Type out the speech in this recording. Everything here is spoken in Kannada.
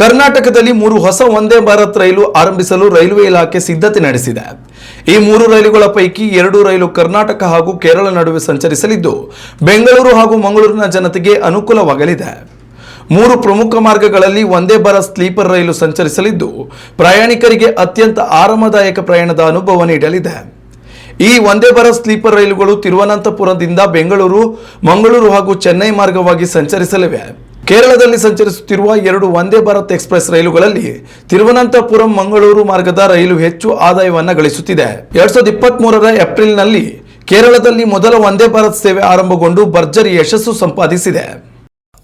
ಕರ್ನಾಟಕದಲ್ಲಿ ಮೂರು ಹೊಸ ವಂದೇ ಭಾರತ್ ರೈಲು ಆರಂಭಿಸಲು ರೈಲ್ವೆ ಇಲಾಖೆ ಸಿದ್ಧತೆ ನಡೆಸಿದೆ. ಈ ಮೂರು ರೈಲುಗಳ ಪೈಕಿ ಎರಡು ರೈಲು ಕರ್ನಾಟಕ ಹಾಗೂ ಕೇರಳ ನಡುವೆ ಸಂಚರಿಸಲಿದ್ದು, ಬೆಂಗಳೂರು ಹಾಗೂ ಮಂಗಳೂರಿನ ಜನತೆಗೆ ಅನುಕೂಲವಾಗಲಿದೆ. ಮೂರು ಪ್ರಮುಖ ಮಾರ್ಗಗಳಲ್ಲಿ ವಂದೇ ಭಾರತ್ ಸ್ಲೀಪರ್ ರೈಲು ಸಂಚರಿಸಲಿದ್ದು, ಪ್ರಯಾಣಿಕರಿಗೆ ಅತ್ಯಂತ ಆರಾಮದಾಯಕ ಪ್ರಯಾಣದ ಅನುಭವ ನೀಡಲಿದೆ. ಈ ವಂದೇ ಭಾರತ್ ಸ್ಲೀಪರ್ ರೈಲುಗಳು ತಿರುವನಂತಪುರದಿಂದ ಬೆಂಗಳೂರು, ಮಂಗಳೂರು ಹಾಗೂ ಚೆನ್ನೈ ಮಾರ್ಗವಾಗಿ ಸಂಚರಿಸಲಿವೆ. ಕೇರಳದಲ್ಲಿ ಸಂಚರಿಸುತ್ತಿರುವ ಎರಡು ವಂದೇ ಭಾರತ್ ಎಕ್ಸ್ಪ್ರೆಸ್ ರೈಲುಗಳಲ್ಲಿ ತಿರುವನಂತಪುರಂ ಮಂಗಳೂರು ಮಾರ್ಗದ ರೈಲು ಹೆಚ್ಚು ಆದಾಯವನ್ನು ಗಳಿಸುತ್ತಿದೆ. ಎರಡ್ ಸಾವಿರದ ಇಪ್ಪತ್ತ್ ಮೂರರ ಏಪ್ರಿಲ್ನಲ್ಲಿ ಕೇರಳದಲ್ಲಿ ಮೊದಲ ವಂದೇ ಭಾರತ್ ಸೇವೆ ಆರಂಭಗೊಂಡು ಭರ್ಜರಿ ಯಶಸ್ಸು ಸಂಪಾದಿಸಿದೆ.